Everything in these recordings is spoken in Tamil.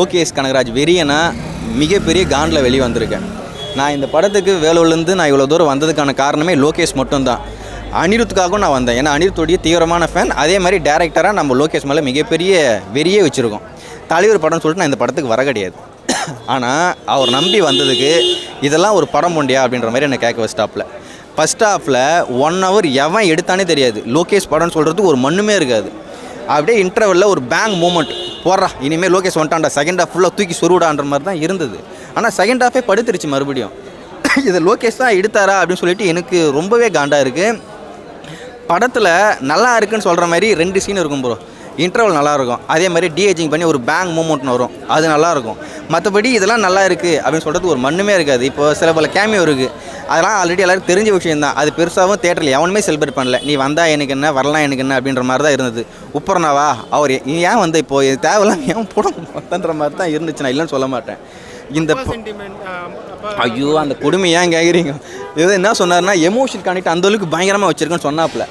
லோகேஷ் கனகராஜ் வெறியனா மிகப்பெரிய காண்டில் வெளியே வந்திருக்கேன் நான் இந்த படத்துக்கு வேலூர்லேருந்து நான் இவ்வளோ தூரம் வந்ததுக்கான காரணமே லோகேஷ் மட்டும்தான். அனிருத்துக்காகவும் நான் வந்தேன். ஏன்னா அனிருத்துடைய தீவிரமான ஃபேன் அதே மாதிரி டேரக்டராக நம்ம லோகேஷ் மேலே மிகப்பெரிய வெறியே வச்சுருக்கோம். தலைவர் படம்னு சொல்லிட்டு நான் இந்த படத்துக்கு வர கிடையாது. ஆனால் அவர் நம்பி வந்ததுக்கு இதெல்லாம் ஒரு படம் போண்டியா அப்படின்ற மாதிரி என்னை கேட்க ஸ்டாப்பில் ஃபஸ்ட் ஹாஃபில் ஒன் ஹவர் எவன் எடுத்தானே தெரியாது. லோகேஷ் படம்னு சொல்கிறதுக்கு ஒரு மண்ணுமே இருக்காது. அப்படியே இன்டர்வலில் ஒரு பேங் மூமெண்ட் போடுறா. இனிமேல் லோகேஷ் வந்துட்டான்டா. செகண்ட் ஹாஃப் ஃபுல்லாக தூக்கி சொருவிடான்ற மாதிரி தான் இருந்தது. ஆனால் செகண்ட் ஹாஃபே படுத்துருச்சு மறுபடியும். இதை லோகேஷ் தான் எடுத்தாரா அப்படின்னு சொல்லிட்டு எனக்கு ரொம்பவே காண்டாக இருக்குது படத்தில் நல்லா இருக்குன்னு சொல்கிற மாதிரி ரெண்டு சீன் இருக்கும் ப்ரோ இன்டர்வல் நல்லாயிருக்கும் அதே மாதிரி டிஏஜிங் பண்ணி ஒரு பேங்க் மூமெண்ட்னு வரும். அது நல்லாயிருக்கும் மற்றபடி இதெல்லாம் நல்லா இருக்குது அப்படின்னு சொல்கிறது ஒரு மண்ணுமே இருக்காது. இப்போ சில பல கேமியோ இருக்குது அதெல்லாம் ஆல்ரெடி எல்லாருக்கும் தெரிஞ்ச விஷயம் தான் அது பெருசாகவும் தேட்டரில் எவனுமே செலிப்ரேட் பண்ணல. நீ வந்தா எனக்கு என்ன வரலாம் எனக்கு என்ன அப்படின்ற மாதிரி தான் இருந்தது. உப்புறனாவா? அவர் ஏன் வந்து இப்போ இது தேவையில்லாம் ஏன் போட மொத்தன்ற மாதிரி தான் இருந்துச்சு. நான் இல்லைன்னு சொல்ல மாட்டேன். இந்த ஐயோ அந்த கொடுமை ஏன் கேட்குறீங்க இது என்ன சொன்னார்னா எமோஷன் கனெக்ட் அந்த அளவுக்கு பயங்கரமாக வச்சிருக்கேன்னு சொன்னாப்புல.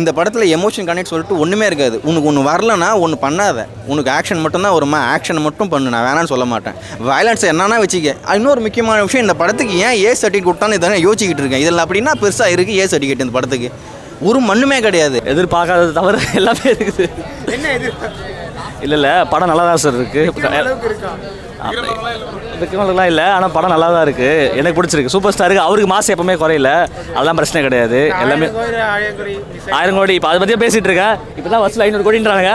இந்த படத்தில் எமோஷன் கனெக்ட் சொல்லிட்டு ஒன்றுமே இருக்காது. உனக்கு ஒன்று வரலனா ஒன்று பண்ணாத. உனக்கு ஆக்ஷன் மட்டும்தான் வருமா? ஆக்ஷன் மட்டும் பண்ணு. நான் வேணான்னு சொல்ல மாட்டேன். வயலன்ஸ் என்னன்னா வச்சுக்க. இன்னொரு முக்கியமான விஷயம் இந்த படத்துக்கு ஏன் ஏ சர்டிஃபிகேட் கொடுத்தான்னு இதை யோசிச்சுக்கிட்டு இருக்கேன். இதில் அப்படின்னா பெருசாக இருக்குது ஏ சர்டிஃபிகேட் இந்த படத்துக்கு? ஒரு மண்ணுமே கிடையாது. எதிர்பார்க்காதது தவிர எல்லாமே இருக்குது. என்ன இல்லை இல்லை. படம் நல்லா தான் சார் இருக்கு அளவுக்கு இருக்கா? விக்ரமலாம் இல்லை ஆனால் படம் நல்லா தான் இருக்கு. எனக்கு பிடிச்சிருக்கு. சூப்பர் ஸ்டாருக்கு அவருக்கு மாசம் எப்பவுமே குறையல. அதெல்லாம் பிரச்சனை கிடையாது. எல்லாமே ஆயிரம் கோடி இப்போ அதை பற்றியே பேசிட்டு இருக்கேன். இப்போ தான் வருஷத்தில் ஐநூறு கோடின்றாங்க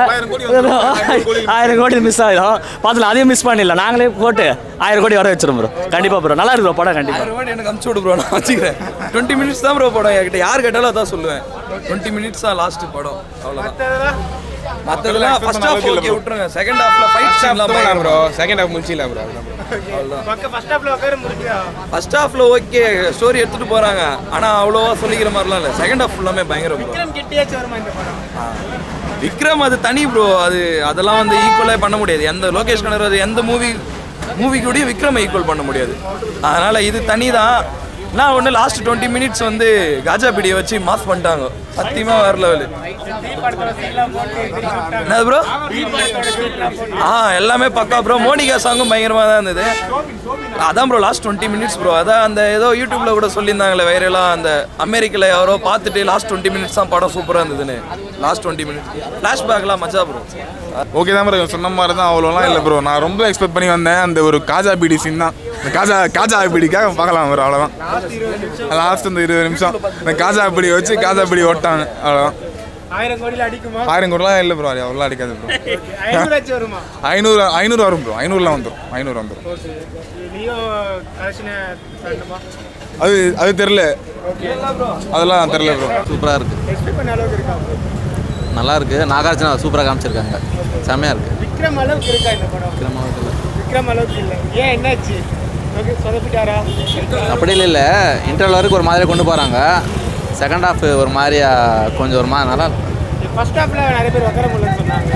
ஆயிரம் கோடி மிஸ் ஆகிடும் பார்த்துல அதையும் மிஸ் பண்ணிடல நாங்களே போட்டு ஆயிரம் கோடி வர வச்சிரும் ப்ரோ கண்டிப்பாக ப்ரோ நல்லா இருக்கு bro படம் கண்டிப்பாக எனக்கு அமுச்சு விடு ப்ரோ நான் வச்சுக்கிறேன். டுவெண்ட்டி மினிட்ஸ் தான் ப்ரோ படம். என்கிட்ட யார் கேட்டாலும் அதான் சொல்லுவேன். டுவெண்ட்டி மினிட்ஸ் தான் லாஸ்ட் படம். அவ்வளோதான் மற்றதெல்லாம் ஃபர்ஸ்ட் ஹாஃப் ஓகே விட்டுருங்க. செகண்ட் ஹாஃப்ல ஃபைட் சீன்லாம் போகலாம் ப்ரோ செகண்ட் ஹாஃப் முடிச்சில ப்ரோ பக்கம் ஃபர்ஸ்ட் ஹாஃப்ல உட்கார முடியா ஃபர்ஸ்ட் ஹாஃப்ல ஓகே ஸ்டோரி எடுத்துட்டு போறாங்க. ஆனா அவ்வளோவா சொல்லிக்கிற மாதிரிலாம் இல்லை. செகண்ட் ஹாஃப் ஃபுல்லாமே பயங்கரம் ப்ரோ விக்ரம் கிட்டியாச்சும் வருமா இந்த படம்? விக்ரம் அது தனி ப்ரோ அது அதெல்லாம் வந்து ஈக்குவலே பண்ண முடியாது. எந்த லோகேஷ் கனகராஜ் எந்த மூவி மூவி கூட விக்ரம் ஈக்குவல் பண்ண முடியாது. அதனால இது தனி தான் நான் ஒன்று லாஸ்ட் டுவெண்ட்டி மினிட்ஸ் வந்து காஜா பிடியை வச்சு மாஸ் பண்ணிட்டாங்க. சத்தியமாக வேற லெவலு என்னது ப்ரோ ஆ எல்லாமே பக்கா ப்ரோ மோனிகா சாங்கும் பயங்கரமாக தான் இருந்தது. அதான் bro last twenty minutes bro அதான் அந்த ஏதோ யூடியூப்ல கூட சொல்லியிருந்தாங்களே வைரலாக அந்த அமெரிக்கில் யாரோ பார்த்துட்டு லாஸ்ட் டுவெண்ட்டி மினிட்ஸ் தான் படம் சூப்பராக இருந்ததுன்னு. லாஸ்ட் டுவெண்ட்டி மினிட்ஸ் ஃப்ளாஷ்பேக்லாம் மஜா ப்ரோ ஓகே தான் ப்ரோ சொன்ன மாதிரி தான் அவ்வளோலாம் இல்லை ப்ரோ நான் ரொம்ப எக்ஸ்பெக்ட் பண்ணி வந்தேன். அந்த ஒரு காஜா பீடி சீன் தான். இந்த காஜா காஜா பீடிக்காக பார்க்கலாம் ப்ரோ அவ்வளோதான். லாஸ்ட் இந்த இருபது நிமிஷம். இந்த காஜா பீடி வச்சு காஜா பீடி ஓட்டாங்க அவ்வளோதான். ஆயிரம் கோடியில் அடிக்குமா? ஆயிரம் கோடிலாம் இல்லை ப்ரோ அவ்வளோ அடிக்காது ப்ரோ ஐநூறு ஐநூறு வரும் ப்ரோ ஐநூறுலாம் வந்துடும் ஐநூறு வந்துடும் அது அது தெரில அதெல்லாம் தெரில ப்ரோ சூப்பராக இருக்கா? நல்லா இருக்குது நாகார்ஜுனா சூப்பராக காமிச்சிருக்காங்க. செம்மையாக இருக்குது விக்ரம் அளவுக்கு இருக்கா இந்த படம்? விக்ரம் அளவுக்கு இல்லை. ஏன் என்னாச்சு? ஓகே சொதப்பிட்டாரா? அப்படி இல்லை இல்லை. இன்டர்வல் வரைக்கும் ஒரு மாதிரி கொண்டு போகிறாங்க செகண்ட் ஹாஃப் ஒரு மாதிரியா கொஞ்சம் ஒரு மாதிரி நல்லா ஃபர்ஸ்ட் ஹாஃப்ல நிறைய பேர் உட்கார முடியலன்னு சொன்னாங்க.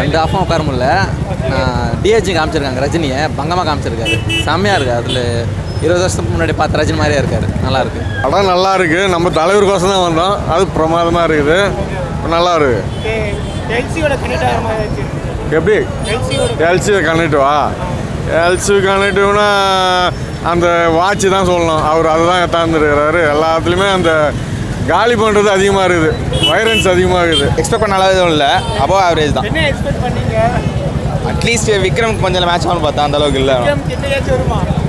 ரெண்டு ஹாஃபும் உட்கார முடியல. டிஹெச்சி காமிச்சிருக்காங்க ரஜினியை. பங்கமாக காமிச்சிருக்காரு. செம்மையாக இருக்குது அதில் இருபது வருஷத்துக்கு முன்னாடி பார்த்த ரஜினி மாதிரியே இருக்காரு. நல்லா இருக்கு. படம் நல்லா இருக்கு. நம்ம தலைவருக்கோசம் தான் வந்தோம். அது பிரமாதமாக இருக்குது. நல்லா இருக்கு எப்படி? எல்சியோட எல்சி கனெக்ட் வா? எல்சி கனெக்டிவ்னா அந்த வாட்ச் தான் சொல்லணும். அவர் அதை தான் எத்தாந்துருக்கிறாரு எல்லாத்துலேயுமே அந்த காலி பண்ணுறது அதிகமாக இருக்குது. வைரன்ஸ் அதிகமாக இருக்குது. எக்ஸ்பெக்ட் பண்ண அளவு எதுவும் இல்லை. அபவ் ஆவரேஜ் தான். என்ன எக்ஸ்பெக்ட் பண்ணீங்க? அட்லீஸ்ட் விக்ரம் கொஞ்சம் மேட்ச் ஆகணும் பார்த்தா அந்த அளவுக்கு இல்லை.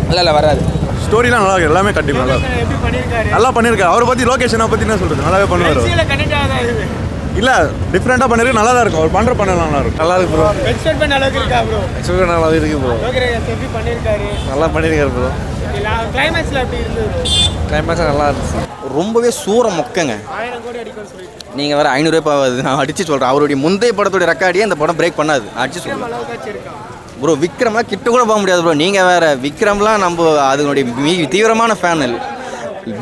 இல்லை இல்லை வராது. ஸ்டோரிலாம் நல்லா இருக்கு. எல்லாமே கண்டிப்பாக நல்லா இருக்கு. எப்படி பண்ணியிருக்காரு நல்லா பண்ணியிருக்காரு அவரை பற்றி லொகேஷனை பற்றி என்ன சொல்கிறது நல்லாவே பண்ணுவார் இல்லை டிஃப்ரெண்ட்டாக பண்ணிருக்கு நல்லா தான் இருக்கும். அவர் பண்ணுற பண்ண நல்லா இருக்கும். நல்லா இருக்கு ப்ரோ எக்ஸ்பெக்ட் பண்ண அளவுக்கு இருக்கா ப்ரோ எக்ஸ்பெக்ட் நல்லா இருக்கு ப்ரோ எப்படி பண்ணியிருக்காரு நல்லா பண்ணியிருக்காரு ப்ரோ கிளைமேக்ஸில் எப்படி இருந்தது கிளைமேக்ஸ் நல்லா இருந்துச்சு. ரொம்பவே சூற மொக்கங்க. நீங்கள் வேறு ஐநூறுரூவா நான் அடித்து சொல்கிறேன் அவருடைய முந்தைய படத்துடைய ரெக்கார்டியே இந்த படம் பிரேக் பண்ணாது. அடிச்சு சொல்கிறேன் ப்ரோ விக்ரம்லாம் கிட்ட கூட போக முடியாது ப்ரோ நீங்கள் வேறு விக்ரம்லாம் நம்ம அதனுடைய மீ தீவிரமான ஃபேன்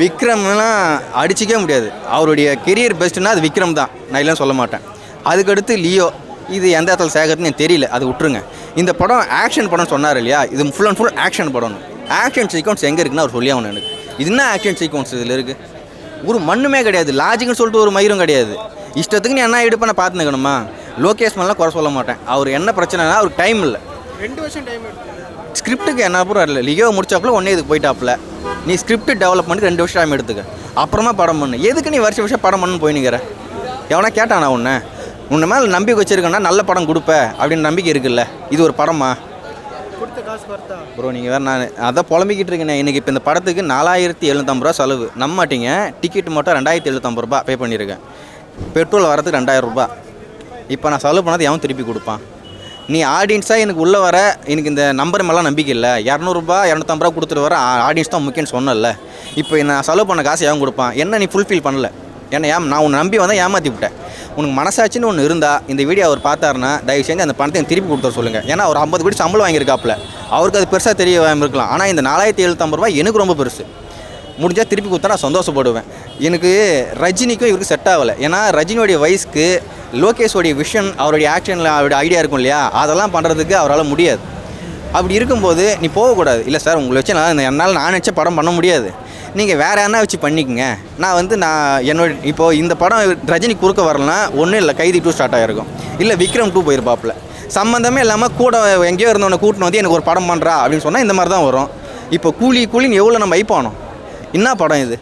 விக்ரம்லாம் அடிச்சிக்கவே முடியாது. அவருடைய கெரியர் பெஸ்ட்டுன்னா அது விக்ரம் தான். நான் இல்லைன்னு சொல்ல மாட்டேன். அதுக்கடுத்து லியோ. இது எந்த இடத்துல எனக்கு தெரியல. அது விட்டுருங்க. இந்த படம் ஆக்ஷன் படம் சொன்னார் இல்லையா? இது ஃபுல் அண்ட் ஃபுல் ஆக்ஷன் படம் ஆக்ஷன் சீக்வன்ஸ் எங்கே இருக்குன்னு அவர் சொல்லி ஆகணும் எனக்கு. இது என்ன ஆக்ஷன் சீக்வன்ஸ் இதில் இருக்குது ஒரு மண்ணுமே கிடையாது. லாஜிக்னு சொல்லிட்டு ஒரு மயிரும் கிடையாது. இஷ்டத்துக்கு நீ என்ன எடுப்பேன் பார்த்து நிற்கணுமா லோகேஷ் மேலாம் குறை சொல்ல மாட்டேன். அவர் என்ன பிரச்சனைனா அவருக்கு டைம் இல்லை. ரெண்டு வருஷம் டைம் எடுத்து. ஸ்கிரிப்ட்டுக்கு என்ன அப்புறம் இல்லை லியோ முடிச்சாப்புல ஒன்றே இதுக்கு போயிட்டாப்புல. நீ ஸ்கிரிப்ட் டெவலப் பண்ணி ரெண்டு வருஷம் டைம் எடுத்துக்க. அப்புறமா படம் பண்ணு. எதுக்கு நீ வருஷம் வருஷம் படம் பண்ணு போய் நிற்கிற எவனா கேட்டானா உன்னை? உன்னை மேலே நம்பிக்கை வச்சிருக்கேன்னா நல்ல படம் கொடுப்ப அப்படின்னு நம்பிக்கை இருக்குல்ல. இது ஒரு படமா? கொடுத்த காசு பார்த்தா ப்ரோ நீங்கள் வேறு நான் அதான் புலம்பிக்கிட்டு இருக்கேனே. இன்றைக்கி இப்போ இந்த படத்துக்கு நாலாயிரத்தி எழுநூத்தம்பது ரூபா செலவு. நம்ப மாட்டீங்க டிக்கெட் மட்டும் ரெண்டாயிரத்தி எழுநூத்தம்பது ரூபா பே பண்ணியிருக்கேன். பெட்ரோல் வரதுக்கு ரெண்டாயிரம் ரூபாய். இப்போ நான் செலவு பண்ணது எவன் திருப்பி கொடுப்பான்? நீ ஆடியன்ஸாக எனக்கு உள்ளே வர எனக்கு இந்த நம்பர் மேலாம் நம்பிக்கை இல்லை. இரநூறுபா இரநூத்தம்பது ரூபா கொடுத்துட்டு வர ஆடியன்ஸ் தான் முக்கியம்னு சொன்னல இப்போ நான் செலவு பண்ண காசு ஏன் கொடுப்பான்? என்ன நீ ஃபுல்ஃபில் பண்ணல? ஏன்னா ஏன் நான் உன்னை நம்பி வந்தால் ஏமாற்றி விட்டேன். உனக்கு மனசாட்சின்னு ஒன்று இருந்தால் இந்த வீடியோ அவர் பார்த்தாருன்னா தயவு செஞ்சு அந்த பணத்தை திருப்பி கொடுத்துட சொல்லுங்கள் ஏன்னா ஒரு ஐம்பது கோடி சம்பளம் வாங்கியிருக்காப்புல. அவருக்கு அது பெருசாக தெரிய இருக்கலாம். ஆனால் இந்த நாலாயிரத்தி எழுநூத்தம்பது ரூபா எனக்கு ரொம்ப பெருசு. முடிஞ்சால் திருப்பி கொடுத்தா நான் சந்தோஷப்படுவேன். எனக்கு ரஜினிக்கும் இவருக்கு செட் ஆகலை. ஏன்னா ரஜினியோடைய வயசுக்கு லோகேஷோடைய விஷன் அவருடைய ஆக்ஷனில் அவருடைய ஐடியா இருக்கும் இல்லையா? அதெல்லாம் பண்ணுறதுக்கு அவரால் முடியாது. அப்படி இருக்கும்போது நீ போகக்கூடாது. இல்லை சார் உங்களை வச்சு நான் என்னால் நான் நினச்ச படம் பண்ண முடியாது. நீங்கள் வேறு என்ன வச்சு பண்ணிக்கோங்க. நான் வந்து நான் என்னோட இப்போது இந்த படம் ரஜினி குறுக்க வரலனா ஒன்றும் இல்லை. கைதி டூ ஸ்டார்ட் ஆகிருக்கும் இல்லை விக்ரம் டூ போயிருப்பாப்பில். சம்மந்தமே இல்லாமல் கூட எங்கேயோ இருந்தவனை கூட்டின்னு வந்து எனக்கு ஒரு படம் பண்ணுறா அப்படின்னு சொன்னால் இந்த மாதிரி தான் வரும். இப்போ கூலி கூலின்னு எவ்வளோ நம்ம ஐப்பானோம் என்ன படம் இது?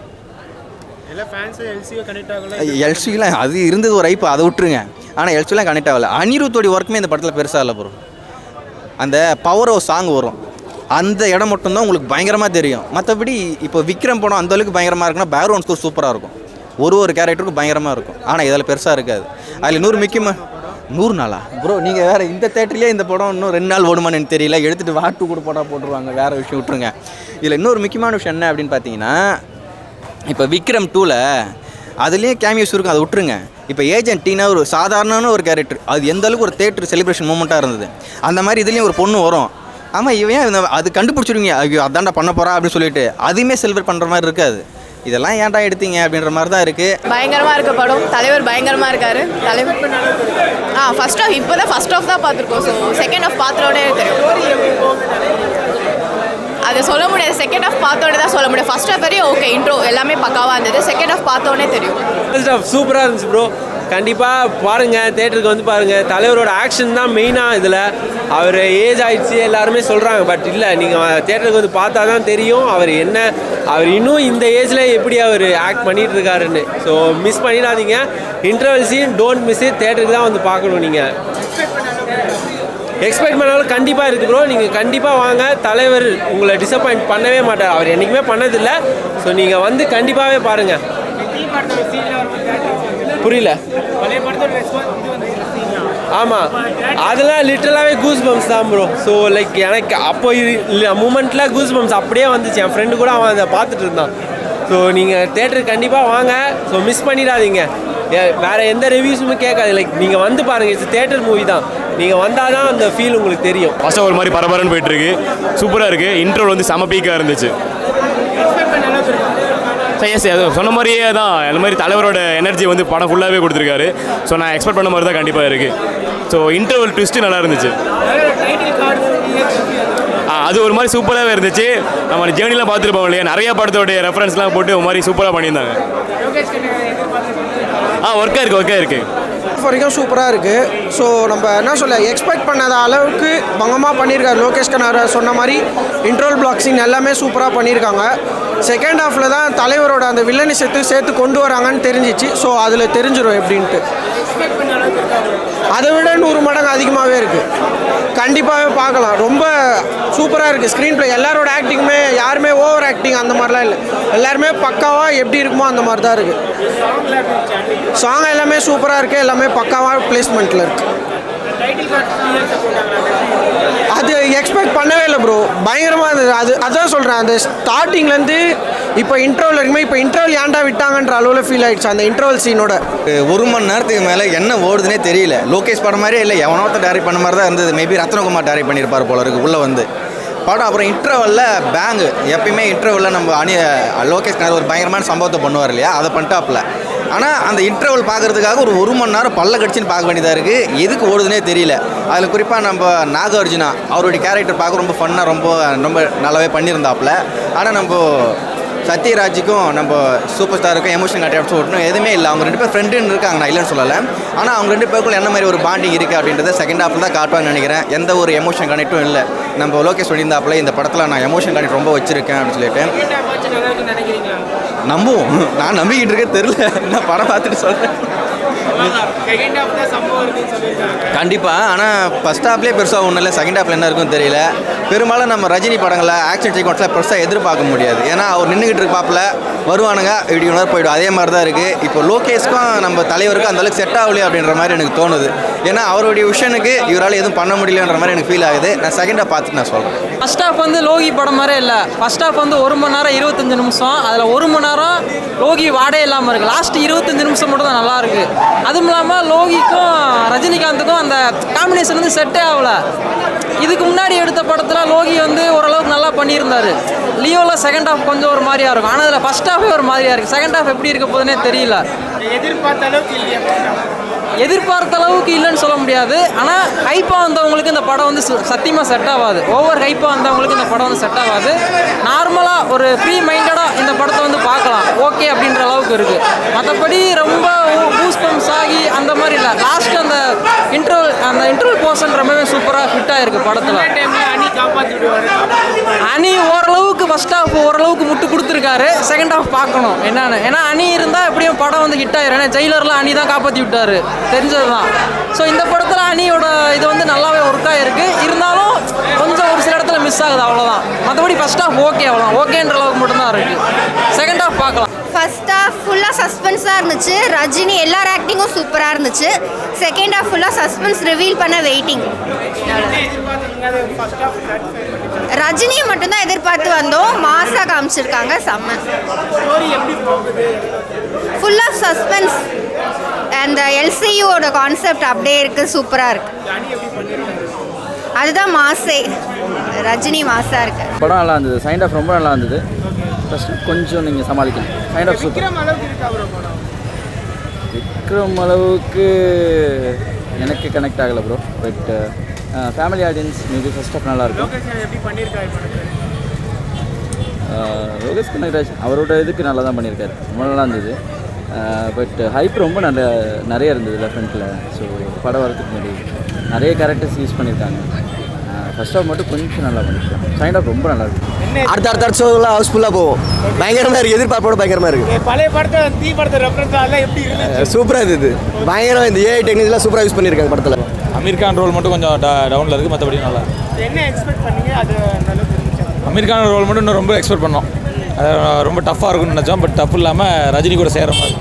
எல்சிலாம் அது இருந்தது ஒரு ஐப்பு அதை விட்டுருங்க. ஆனால் எல்சிலாம் கனெக்ட் ஆகல. அனிருத்தோடைய ஒர்க்குமே இந்த படத்தில் பெருசாக இல்லை ப்ரோ அந்த பவர் ஆஃப் சாங் வரும். அந்த இடம் மட்டும்தான் உங்களுக்கு பயங்கரமாக தெரியும். மற்றபடி இப்போ விக்ரம் படம் அந்த அளவுக்கு பயங்கரமாக இருக்குன்னா பேக்ரவுண்ட் ஸ்கோர் சூப்பராக இருக்கும். ஒரு ஒரு கேரக்டருக்கும் பயங்கரமாக இருக்கும். ஆனால் இதில் பெருசாக இருக்காது. அதில் நூறு முக்கியமாக நூறு நாளா? ப்ரோ நீங்கள் வேறு இந்த தேட்டர்லேயே இந்த படம் இன்னும் ரெண்டு நாள் ஓடுமான்னு எனக்கு தெரியல. எடுத்துகிட்டு வாட்டு கூட போட்டால் போட்டுருவாங்க. வேறு விஷயம் விட்ருங்க இதில் இன்னொரு முக்கியமான விஷயம் என்ன அப்படின்னு பார்த்தீங்கன்னா இப்போ விக்ரம் டூவில் அதுலேயும் கேமியோஸ் இருக்கும் அதை விட்டுருங்க. இப்போ ஏஜென்ட் டீனா ஒரு சாதாரண ஒரு கேரக்டர் அது எந்த அளவுக்கு ஒரு தேட்டர் செலிப்ரேஷன் மூமெண்ட்டாக இருந்தது? அந்த மாதிரி இதுலேயும் ஒரு பொண்ணு வரும். ஆமாம் இவன் அது கண்டுபிடிச்சிருவீங்க? ஐயோ அதான்டா பண்ண போகிறா அப்படின்னு சொல்லிட்டு. அதையுமே செலிப்ரேட் பண்ணுற மாதிரி இருக்காது. இதெல்லாம் ஏன்டா எடுத்தீங்க அப்படின்ற மாதிரி தான் இருக்குது பயங்கரமாக இருக்க படம். தலைவர் பயங்கரமாக இருக்காரு. தலைவர் ஆ ஃபர்ஸ்ட் ஆஃப் இப்போ தான் ஃபர்ஸ்ட் ஆஃப் தான் பார்த்துருக்கோம். ஸோ செகண்ட் ஆஃப் பார்த்தோடனே தெரியும். அதை சொல்ல முடியாது. செகண்ட் ஆஃப் பார்த்தோடனே தான் சொல்ல முடியும். ஃபர்ஸ்ட் ஆஃப் வரையும் ஓகே இன்ட்ரோ எல்லாமே பக்காவாக இருந்தது. செகண்ட் ஆஃப் பார்த்தோடனே தெரியும். ஃபர்ஸ்ட் ஆஃப் சூப்பராக இருந்துச்சு ப்ரோ கண்டிப்பாக பாருங்கள் தேட்டருக்கு வந்து பாருங்கள் தலைவரோட ஆக்ஷன் தான் மெயினாக இதில். அவர் ஏஜ் ஆயிடுச்சு எல்லாருமே சொல்கிறாங்க பட் இல்லை நீங்கள் தேட்டருக்கு வந்து பார்த்தா தான் தெரியும். அவர் என்ன அவர் இன்னும் இந்த ஏஜில் எப்படி அவர் ஆக்ட் பண்ணிட்டு இருக்காருன்னு. ஸோ மிஸ் பண்ணிடாதீங்க. இன்டர்வல் சீன் டோன்ட் மிஸ் தேட்டருக்கு தான் வந்து பார்க்கணும் நீங்கள் எக்ஸ்பெக்ட் பண்ணாலும் கண்டிப்பாக இருக்குது ப்ரோ நீங்கள் கண்டிப்பாக வாங்க. தலைவர் உங்களை டிசப்பாயிண்ட் பண்ணவே மாட்டார். அவர் என்றைக்குமே பண்ணதில்லை. ஸோ நீங்கள் வந்து கண்டிப்பாகவே பாருங்கள் புரியல. ஆமாம் அதெல்லாம் லிட்டரலாகவே கூஸ் பம்ப்ஸ் தான் ப்ரோ ஸோ லைக் எனக்கு அப்போ மூமெண்ட்டில் கூஸ் பம்ப்ஸ் அப்படியே வந்துச்சு. என் ஃப்ரெண்டு கூட அவன் அதை பார்த்துட்டு இருந்தான். ஸோ நீங்கள் தேட்டருக்கு கண்டிப்பாக வாங்க. ஸோ மிஸ் பண்ணிடாதீங்க. ஏ- வேற எந்த ரிவ்யூஸுமே கேட்காது. லைக் நீங்கள் வந்து பாருங்கள் இட்ஸ் தேட்டர் மூவி தான். நீங்கள் வந்தால் தான் அந்த ஃபீல் உங்களுக்கு தெரியும். ஃபஸ்ட்டு ஒரு மாதிரி பரபரன்னு போயிட்டு இருக்கு. சூப்பராக இருக்கு. இன்ட்ரோல் வந்து செம பீக்காக இருந்துச்சு. எஸ் அது சொன்ன மாதிரியே தான். அந்த மாதிரி தலைவரோட எனர்ஜி வந்து படம் ஃபுல்லாகவே கொடுத்துருக்காரு. ஸோ நான் எக்ஸ்பெக்ட் பண்ண மாதிரி தான் கண்டிப்பாக இருக்குது ஸோ இன்டர்வல் ட்விஸ்ட்டு நல்லா இருந்துச்சு. அது ஒரு மாதிரி சூப்பராகவே இருந்துச்சு. நம்ம ஜேர்னிலாம் பார்த்துருப்போம் இல்லையா? நிறைய படத்தோடைய ரெஃபரன்ஸ்லாம் போட்டு ஒரு மாதிரி சூப்பராக பண்ணியிருந்தாங்க. ஆ ஒர்க்காக இருக்குது ஒர்க்காக இருக்குது வரைக்கும் சூப்பராக இருக்குது ஸோ நம்ம என்ன சொல்ல எக்ஸ்பெக்ட் பண்ணாத அளவுக்கு பங்கமாக பண்ணியிருக்காரு லோகேஷ் கனாரா சொன்ன மாதிரி. இன்ட்ரோல் பிளாக்ஸிங் எல்லாமே சூப்பராக பண்ணியிருக்காங்க. செகண்ட் ஹாஃபில் தான் தலைவரோட அந்த வில்லனை சேர்த்து சேர்த்து கொண்டு வராங்கன்னு தெரிஞ்சிச்சு. ஸோ அதில் தெரிஞ்சிடும் எப்படின்ட்டு. அதை விட நூறு மடங்கு அதிகமாகவே இருக்குது கண்டிப்பாகவே பார்க்கலாம். ரொம்ப சூப்பராக இருக்குது ஸ்க்ரீன் ப்ளே எல்லாரோட ஆக்டிங்குமே யாருமே ஓவர் ஆக்டிங் அந்த மாதிரிலாம் இல்லை. எல்லாருமே பக்காவாக எப்படி இருக்குமோ அந்த மாதிரி தான் இருக்குது சாங் எல்லாமே சூப்பராக இருக்குது எல்லாமே பக்காவாக பிளேஸ்மெண்ட்டில் இருக்குது அது எக்ஸ்பெக்ட் பண்ணவே பயங்கரமாக இருந்தது. அது அதான் சொல்கிறேன் அந்த ஸ்டார்டிங்லேருந்து இப்போ இன்டர்வல் இருக்குமே இப்போ இன்டர்வல் ஏன்டா விட்டாங்கன்ற அளவில் ஃபீல் ஆகிடுச்சு அந்த இன்டர்வல் சீனோட ஒரு மணி நேரத்துக்கு மேலே என்ன ஓடுதுனே தெரியல. லோகேஷ் படம் மாதிரியே இல்லை. எவனோத்த டேரக்ட் பண்ண மாதிரி தான் இருந்தது. மேபி ரத்னகுமார் டேரக்ட் பண்ணியிருப்பார் போல இருக்கு. உள்ளே வந்து. படம் அப்புறம் இன்டர்வலில் பேங்கு எப்பயுமே இன்டர்வலில் நம்ம அணி லோகேஷ் ஒரு பயங்கரமான சம்பவத்தை பண்ணுவார் இல்லையா? அதை பண்ணிட்டாப்புல ஆனால் அந்த இன்டர்வல் பார்க்கறதுக்காக ஒரு ஒரு மணி நேரம் பல்ல கடிச்சுன்னு பார்க்க வேண்டியதாக இருக்குது எதுக்கு ஓடுதுனே தெரியல. அதில் குறிப்பாக நம்ம நாகார்ஜுனா அவருடைய கேரக்டர் பார்க்க ரொம்ப ஃபன்னாக ரொம்ப ரொம்ப நல்லாவே பண்ணியிருந்தாப்புல. ஆனால் நம்ம சத்யராஜுக்கும் நம்ம சூப்பர் ஸ்டாருக்கும் எமோஷன் கட்டி ஒன்றும் எதுவுமே இல்லை. அவங்க ரெண்டு பேர் ஃப்ரெண்டுன்னு இருக்காங்க நான் இல்லைன்னு சொல்லலை. ஆனால் அவங்க ரெண்டு பேருக்குள்ள என்ன மாதிரி ஒரு பாண்டிங் இருக்குது அப்படின்றத செகண்ட் ஹாஃபில் தான் காட்டுவான்னு நினைக்கிறேன். எந்த ஒரு எமோஷன் கனெக்ட்டும் இல்லை. நம்ம லோகேஷ் சொல்லியிருந்தாப்புல இந்த படத்தில் நான் எமோஷன் கனெக்ட் ரொம்ப வச்சிருக்கேன் அப்படின்னு சொல்லிட்டு. நம்புவோம். நான் நம்பிக்கிட்டு இருக்கேன். தெரில நான் படம் பார்த்துட்டு சொல்கிறேன் கண்டிப்பாக ஆனால் ஃபஸ்ட் ஹாஃப்லேயே பெருசாக ஒன்றும் இல்லை. செகண்ட் ஹாஃப்ல என்ன இருக்குன்னு தெரியல. பெரும்பாலும் நம்ம ரஜினி படங்களில் ஆக்ஷன் சீக்வன்ஸில் பெருசாக எதிர்பார்க்க முடியாது. ஏன்னா அவர் நின்றுக்கிட்டு இருப்பாப்புல. வருவானுங்க. இப்படி உணர் போயிடும் அதே மாதிரி தான் இருக்குது இப்போ லோகேஷ்க்கும் நம்ம தலைவருக்கும் அந்தளவுக்கு செட் ஆகலையே அப்படின்ற மாதிரி எனக்கு தோணுது. ஏன்னா அவருடைய விஷனுக்கு இவரால் எதுவும் பண்ண முடியலன்ற மாதிரி எனக்கு ஃபீல் ஆகுது. நான் செகண்ட் ஹாஃப் பார்த்துட்டு நான் சொல்கிறேன் ஃபர்ஸ்ட் ஹாஃப் வந்து லோகி படம் மாதிரியே இல்லை. ஃபர்ஸ்ட் ஹாஃப் வந்து ஒரு மணி நேரம் இருபத்தஞ்சு நிமிஷம். அதில் ஒரு மணி நேரம் லோகி வாடே இல்லாமல் இருக்குது லாஸ்ட் இருபத்தஞ்சு நிமிஷம் மட்டும் தான் நல்லா இருக்கு. அதுவும் இல்லாமல் லோகிக்கும் ரஜினிகாந்துக்கும் அந்த காம்பினேஷன் வந்து செட்டே ஆகல. இதுக்கு முன்னாடி எடுத்த படத்தில் லோகி வந்து ஓரளவுக்கு நல்லா பண்ணியிருந்தாரு. லியோவில் செகண்ட் ஹாஃப் கொஞ்சம் ஒரு மாதிரியா இருக்கும். ஆனால் அதில் ஃபர்ஸ்ட் ஹாஃபே ஒரு மாதிரியா இருக்குது செகண்ட் ஹாஃப் எப்படி இருக்க போகுதுன்னே தெரியல. எதிர்பார்த்த அளவுக்கு இல்லையா? எதிர்பார்த்த அளவுக்கு இல்லைன்னு சொல்ல முடியாது. ஆனால் ஹைப்பாக வந்தவங்களுக்கு இந்த படம் வந்து சத்தியமாக செட் ஆகாது. ஓவர் ஹைப்பாக வந்தவங்களுக்கு இந்த படம் வந்து செட் ஆகாது. நார்மலாக ஒரு ஃப்ரீ மைண்டடாக இந்த படத்தை வந்து பார்க்கலாம். ஓகே அப்படின்ற அளவுக்கு இருக்குது மற்றபடி ரொம்ப பூஸ் பம்ப்ஸ் ஆகி அந்த மாதிரி இல்லை. லாஸ்ட் அந்த இன்டர்வல் அந்த இன்டர்வல் போர்ஷன் ரொம்பவே சூப்பராக ஃபிட் ஆகிருக்கு படத்தில். அணி ஓரளவுக்கு ஃபர்ஸ்ட் ஹாஃப் ஓரளவுக்கு முட்டு கொடுத்துருக்காரு. செகண்ட் ஹாஃப் பார்க்கணும். என்னன்னு. ஏன்னா அணி இருந்தால் எப்படியும் படம் வந்து ஹிட் ஆயிரும். ஏன்னா ஜெயிலர்லாம் அணி தான் காப்பாற்றி விட்டாரு. தெரிஞ்சது தான் ஸோ இந்த படத்தில் அணியோட இது வந்து நல்லாவே ஒர்க் ஆகிருக்கு இருந்தாலும் மிஸ் ஆகுது அவ்வளோதான் மற்றபடி ஃபர்ஸ்ட் ஹாஃப் ஓகே அவ்வளோதான் ஓகேன்ற அளவுக்கு மட்டும்தான் இருக்குது செகண்ட் ஹாஃப் பார்க்கலாம். ஃபர்ஸ்ட் ஹாஃப் ஃபுல்லாக சஸ்பென்ஸாக இருந்துச்சு. ரஜினி எல்லார் ஆக்டிங்கும் சூப்பராக இருந்துச்சு. செகண்ட் ஹாஃப் ஃபுல்லாக சஸ்பென்ஸ் ரிவீல் பண்ண வெயிட்டிங் ரஜினியை மட்டும்தான் எதிர்பார்த்து வந்தோம். மாசாக காமிச்சிருக்காங்க. செம்ம. ஃபுல்லாக சஸ்பென்ஸ் அந்த எல்சியூவோட கான்செப்ட் அப்படியே இருக்குது சூப்பராக இருக்குது அதுதான் மாசே. ரஜினி மாசா இருக்கு. படம் நல்லா இருந்தது. சைண்ட் ஆஃப் ரொம்ப நல்லா இருந்தது. ஃபஸ்ட்டு கொஞ்சம் நீங்கள் சமாளிக்கணும். சைண்ட் ஆஃப் சூப்பர் விக்ரம் அளவுக்கு எனக்கு கனெக்ட் ஆகலை bro but family audience maybe first half நல்லாயிருக்கும் லோகேஷ் கனகராஜ் அவரோட இதுக்கு நல்லா தான் பண்ணியிருக்காரு ரொம்ப நல்லா இருந்தது. பட் ஹைப் ரொம்ப நல்ல நிறைய இருந்தது ஃப்ரண்ட்டில் ஸோ படம் வரதுக்கு முன்னாடி. நிறைய கேரக்டர்ஸ் யூஸ் பண்ணியிருக்காங்க. ஃபர்ஸ்ட் ஆஃப் மட்டும் கொஞ்சம் நல்லா பண்ணியிருக்காங்க சைண்ட் ஆஃப் ரொம்ப நல்லா இருக்கு. அடுத்த அடுத்த அடுத்த ஷோலாம் ஹவுஸ்ஃபுல்லாக போகும். பயங்கரமாக இருக்குது எதிர்பார்ப்போட பயங்கரமாக இருக்குது பழைய படத்தை தீ படத்தை ரெஃபரன்ஸ் அதெல்லாம் எப்படி இருந்துச்சு? சூப்பராக இருந்தது பயங்கரம் இந்த ஏஐ டெக்னிக்லாம் சூப்பராக யூஸ் பண்ணியிருக்காங்க படத்தில். அமீர் கான் ரோல் மட்டும் கொஞ்சம் டவுனில் இருக்குது மற்றபடி நல்லா என்ன எக்ஸ்பெக்ட் பண்ணீங்க? அது அந்த அளவுக்கு இருந்துச்சு அமீர் கான் ரோல் மட்டும் இன்னும் ரொம்ப எக்ஸ்பெக்ட் பண்ணோம். அது ரொம்ப டஃப்பாக இருக்கும்னு நினச்சோம். பட் டஃப் இல்லாமல் ரஜினி கூட சேர்ற மாதிரி.